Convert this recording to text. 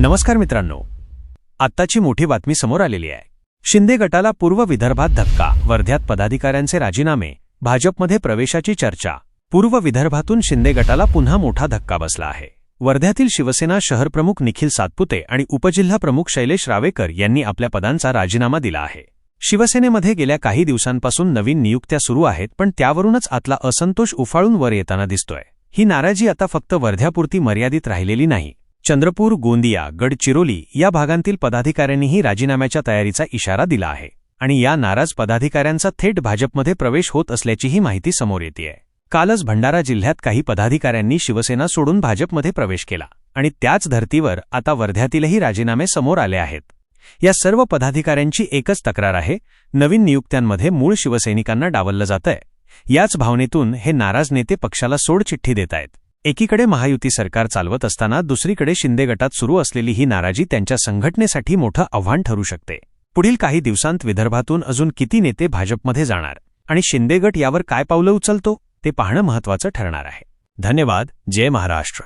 नमस्कार मित्रांनो. आत्ताची मोठी बातमी समोर आलेली आहे. शिंदे गटाला पूर्व विदर्भात धक्का वर्ध्यात पदाधिकाऱ्यांचे राजीनामे भाजपमध्ये प्रवेशाची चर्चा. पूर्व विदर्भातून शिंदे गटाला पुन्हा मोठा धक्का बसला आहे. वर्ध्यातील शिवसेना शहरप्रमुख निखिल सातपुते आणि उपजिल्हा प्रमुख शैलेश रावेकर यांनी आपल्या पदांचा राजीनामा दिला आहे. शिवसेनेमध्ये गेल्या काही दिवसांपासून नवीन नियुक्त्या सुरू आहेत पण त्यावरूनच आतला असंतोष उफाळून वर येताना दिसतोय. ही नाराजी आता फक्त वर्ध्यापुरती मर्यादित राहिलेली नाही चंद्रपूर गोंदिया गडचिरोली या भागांतील पदाधिकाऱ्यांनीही राजीनाम्याच्या तयारीचा इशारा दिला आहे आणि या नाराज पदाधिकाऱ्यांचा थेट भाजपमध्ये प्रवेश होत असल्याचीही माहिती समोर येतेय. कालच भंडारा जिल्ह्यात काही पदाधिकाऱ्यांनी शिवसेना सोडून भाजपमध्ये प्रवेश केला आणि त्याच धर्तीवर आता वर्ध्यातीलही राजीनामे समोर आले आहेत. या सर्व पदाधिकाऱ्यांची एकच तक्रार आहे नवीन नियुक्त्यांमध्ये मूळ शिवसैनिकांना डावललं जातंय. याच भावनेतून हे नाराज नेते पक्षाला सोडचिठ्ठी देत आहेत एकीकडे महायुती सरकार चालवत असताना दुसरीकडे शिंदे गटात सुरू असलेली ही नाराजी त्यांच्या संघटनेसाठी मोठं आव्हान ठरू शकते. पुढील काही दिवसांत विदर्भातून अजून किती नेते भाजपमध्ये जाणार आणि शिंदे गट यावर काय पावलं उचलतो ते पाहणं महत्वाचं ठरणार आहे. धन्यवाद जय महाराष्ट्र.